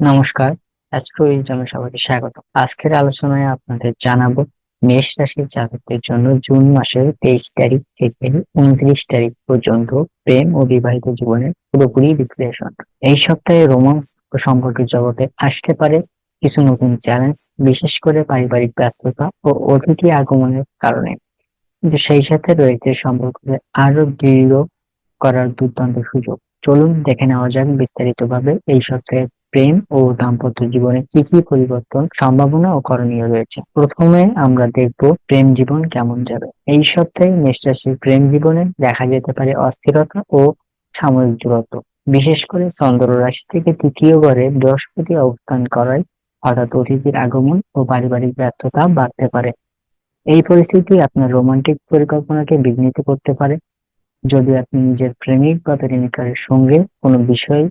নমস্কার। অ্যাস্ট্রো উইজডমে সবাইকে স্বাগত। আজকের আলোচনায় আপনাদের জানাব মেষ রাশির জাতকদের জন্য জুন মাসের তেইশ তারিখ থেকে উনত্রিশ তারিখ পর্যন্ত প্রেম ও বিবাহিত জীবনের পুরোপুরি বিশ্লেষণ। এই সপ্তাহে রোমান্স ও সম্পর্কের জগতে আসতে পারে কিছু নতুন চ্যালেঞ্জ, বিশেষ করে পারিবারিক ব্যস্ততা ও অতিথি আগমনের কারণে। কিন্তু সেই সাথে রয়েছে সম্পর্ককে আরও দৃঢ় করার দুর্দান্ত সুযোগ। চলুন দেখে নেওয়া যাক বিস্তারিতভাবে এই সপ্তাহে প্রেম ও দাম্পত্য জীবনে কি কি পরিবর্তন সম্ভাবনা ও করণীয় রয়েছে? প্রথমে আমরা দেখব প্রেম জীবন কেমন যাবে। এই সপ্তাহে মেষ রাশির প্রেম জীবনে দেখা যেতে পারে অস্থিরতা ও সাময়িক দূরত্ব। বিশেষ করে চন্দ্র রাশি থেকে তৃতীয় ঘরে বৃহস্পতি অবস্থান করায় হঠাৎ অতিথির আগমন ও পারিবারিক ব্যর্থতা বাড়তে পারে। এই পরিস্থিতি আপনার রোমান্টিক পরিকল্পনাকে বিঘ্নিত করতে পারে। যদি আপনি নিজের প্রেমিক বা প্রেমিকার সঙ্গে কোনো বিষয়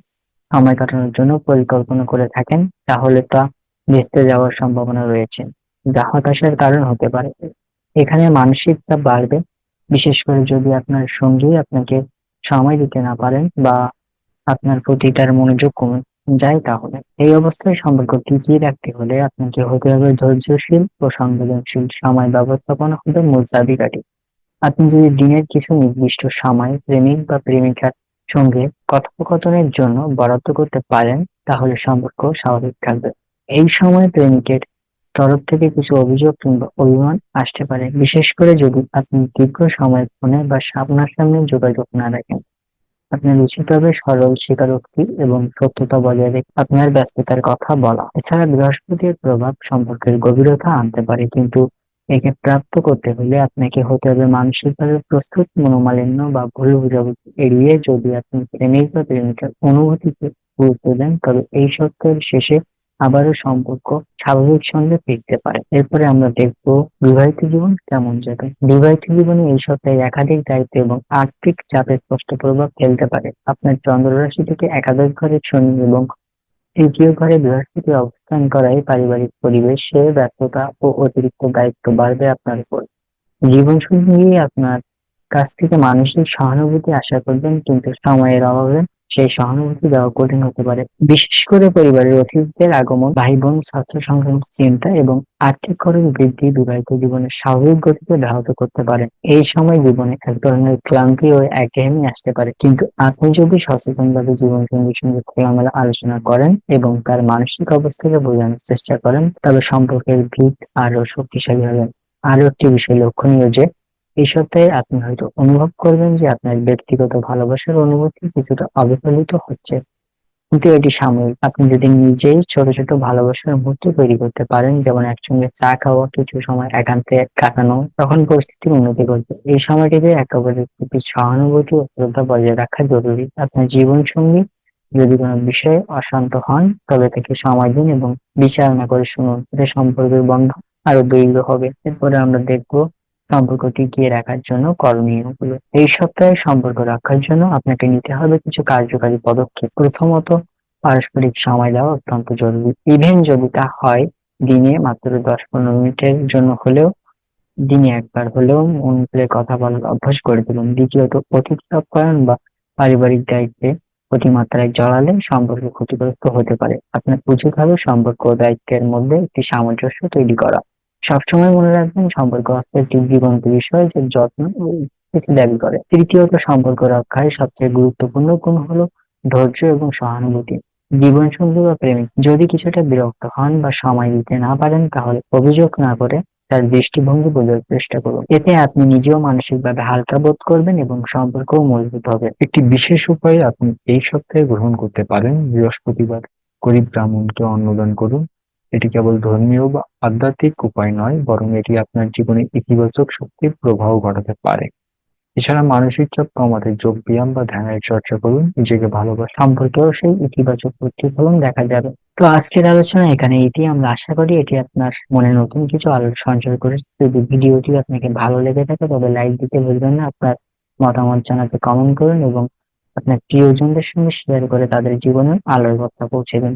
সময় কাটানোর জন্য পরিকল্পনা করে থাকেন, তাহলে তা ভেস্তে যাওয়ার সম্ভাবনা রয়েছে। যা হতাশার কারণ হতে পারে। এখানে মানসিক চাপ বাড়বে, বিশেষ করে যদি আপনার সঙ্গী আপনাকে সময় দিতে না পারেন বা আপনার প্রতি তার মনোযোগ কমে যায় তাহলে। এই অবস্থায় সম্পর্ক টিকিয়ে রাখতে হলে আপনাকে হতে হবে ধৈর্যশীল ও সংবেদনশীল। সময় ব্যবস্থাপনা হবে মূল চাবিকাঠি। আপনি যদি দিনের কিছু নির্দিষ্ট সময়, প্রেমিক বা প্রেমিকার সঙ্গে কথোপকথনের জন্য বরাদ্দ করতে পারেন, তাহলে সম্পর্ক স্বাভাবিক থাকবে। এই সময় প্রেমিকের তরফ থেকে কিছু অভিযোগ কিংবা অভিমান আসতে পারে। বিশেষ করে যদি আপনি দীর্ঘ সময় ফোনে বা সামনাসামনি যোগাযোগ না রাখেন। আপনার উচিত হবে সরল স্বীকারোক্তি এবং সত্যতা বজায় রেখে আপনার ব্যস্ততার কথা বলা। এছাড়া বৃহস্পতির প্রভাব সম্পর্কের গভীরতা আনতে পারে, কিন্তু একে প্রাপ্ত করতে হলে আপনাকে হতে হবে মানসিকভাবে প্রস্তুত, মনোমালিন্য বা ভুল বুঝাবুঝি এড়িয়ে যদি আপনি প্রেমিক বা প্রেমিকার অনুভূতিকে গুরুত্ব দেন, তবে এই সপ্তাহের শেষে আবারও সম্পর্ক স্বাভাবিক সঙ্গে ফিরতে পারে। এরপরে আমরা দেখব বিবাহিত জীবন কেমন যাবে। বিবাহিত জীবনে এই সপ্তাহে একাধিক দায়িত্ব এবং আর্থিক চাপে স্পষ্ট প্রভাব ফেলতে পারে। আপনার চন্দ্র রাশি থেকে একাদশ ঘরের শনি এবং তৃতীয় ঘরে বৃহস্পতি অবস্থান করায় পারিবারিক পরিবেশে ব্যর্থতা ও অতিরিক্ত দায়িত্ব বাড়বে আপনার উপর। জীবনসঙ্গী আপনার কাছ থেকে মানসিক সহানুভূতি আশা করবেন, কিন্তু সময়ের অভাবে সেই সহানুভূতি দেওয়া কঠিন হতে পারে। বিশেষ করে পরিবারের অতিথিদের আগমন ভাই বোন স্বাস্থ্য সংক্রান্ত চিন্তা এবং আর্থিক খরচ বৃদ্ধি বিবাহিত জীবনের স্বাভাবিক গতিকে ব্যাহত করতে পারে। এই সময় জীবনে এক ধরনের ক্লান্তি ও একঘেয়েমি আসতে পারে। কিন্তু আপনি যদি সচেতনভাবে জীবন সঙ্গীর সঙ্গে খোলামেলা আলোচনা করেন এবং তার মানসিক অবস্থাকে বোঝানোর চেষ্টা করেন, তবে সম্পর্কের ভিত আরও শক্তিশালী হবেন আরও একটি বিষয় লক্ষণীয় যে এই সপ্তাহে আপনি হয়তো অনুভব করবেন যে আপনার ব্যক্তিগত ভালোবাসার অনুভূতি কিছুটা অবিফলিত হচ্ছে। কিন্তু এটি সাময়িক। আপনি যদি নিজেই ছোট ছোট ভালোবাসার মুহূর্ত তৈরি করতে পারেন, যেমন একসঙ্গে চা খাওয়া, কিছু সময় একান্তে কাটানো, তখন পরিস্থিতির উন্নতি করবে এই সময়টিতে একেবারে প্রতি সহানুভূতি ও শ্রদ্ধা বজায় রাখা জরুরি। আপনার জীবন সঙ্গী যদি কোনো বিষয়ে অশান্ত হন, তবে তাকে সময় দিন এবং বিচারণা করে শুনুন। এতে সম্পর্কের বন্ধন আরও দৃঢ় হবে। এরপরে আমরা দেখব সম্পর্ক টিকিয়ে রাখার জন্য করণীয়গুলো এই সপ্তাহে সম্পর্ক রাখার জন্য আপনাকে নিতে হবে কিছু কার্যকারী পদক্ষেপ। প্রথমত, পারস্পরিক সময় দেওয়া অত্যন্ত জরুরি। ইভেন যদি তা হয়, দিনে মাত্র দশ পনেরো মিনিটের জন্য হলেও, দিনে একবার হলেও মন খুলে কথা বলার অভ্যাস করে তুলুন। দ্বিতীয়ত, অতিথি আপ্যায়ন বা পারিবারিক দায়িত্বে অতিমাত্রায় জড়ালে সম্পর্ক ক্ষতিগ্রস্ত হতে পারে। আপনার উচিত হবে সম্পর্ক দায়িত্বের মধ্যে একটি সামঞ্জস্য তৈরি করা। সবসময় মনে রাখবেন সম্পর্ক হচ্ছে একটি জীবন্ত বিষয় যে যত্ন দাবি করে। তৃতীয়ত, সম্পর্ক রক্ষায় সবচেয়ে গুরুত্বপূর্ণ গুণ হলো ধৈর্য এবং সহানুভূতি। জীবন সঙ্গী বা প্রেমিক যদি কিছুটা বিরক্ত হন বা সময় দিতে না পারেন, তাহলে অভিযোগ না করে তার দৃষ্টিভঙ্গি বোঝার চেষ্টা করুন। এতে আপনি নিজেও মানসিকভাবে হালকা বোধ করবেন এবং সম্পর্কও মজবুত হবে। একটি বিশেষ উপায় আপনি এই সপ্তাহে গ্রহণ করতে পারেন। বৃহস্পতিবার গরিব ব্রাহ্মণকে অন্নদান করুন। এটি কেবল ধর্মীয় বা আধ্যাত্মিক উপায় নয়, বরং এটি আপনার জীবনে ইতিবাচক শক্তির প্রভাব ঘটাতে পারে। এছাড়া মানসিক চাপ কমাতে যোগ ব্যায়াম বা ধ্যানের চর্চা করুন, নিজেকে ভালোবাসা সম্পর্কেও সেই ইতিবাচক প্রতিফলন দেখা যাবে। তো আজকের আলোচনা এখানে এটি আমরা আশা করি এটি আপনার মনে নতুন কিছু আলো সঞ্চয় করে যদি ভিডিওটি আপনাকে ভালো লেগে থাকে, তবে লাইক দিতে ভুলবেন না, আপনার মতামত জানাতে কমেন্ট করুন এবং আপনার প্রিয়জনদের সঙ্গে শেয়ার করে তাদের জীবনে আলোর বার্তা পৌঁছে দিন।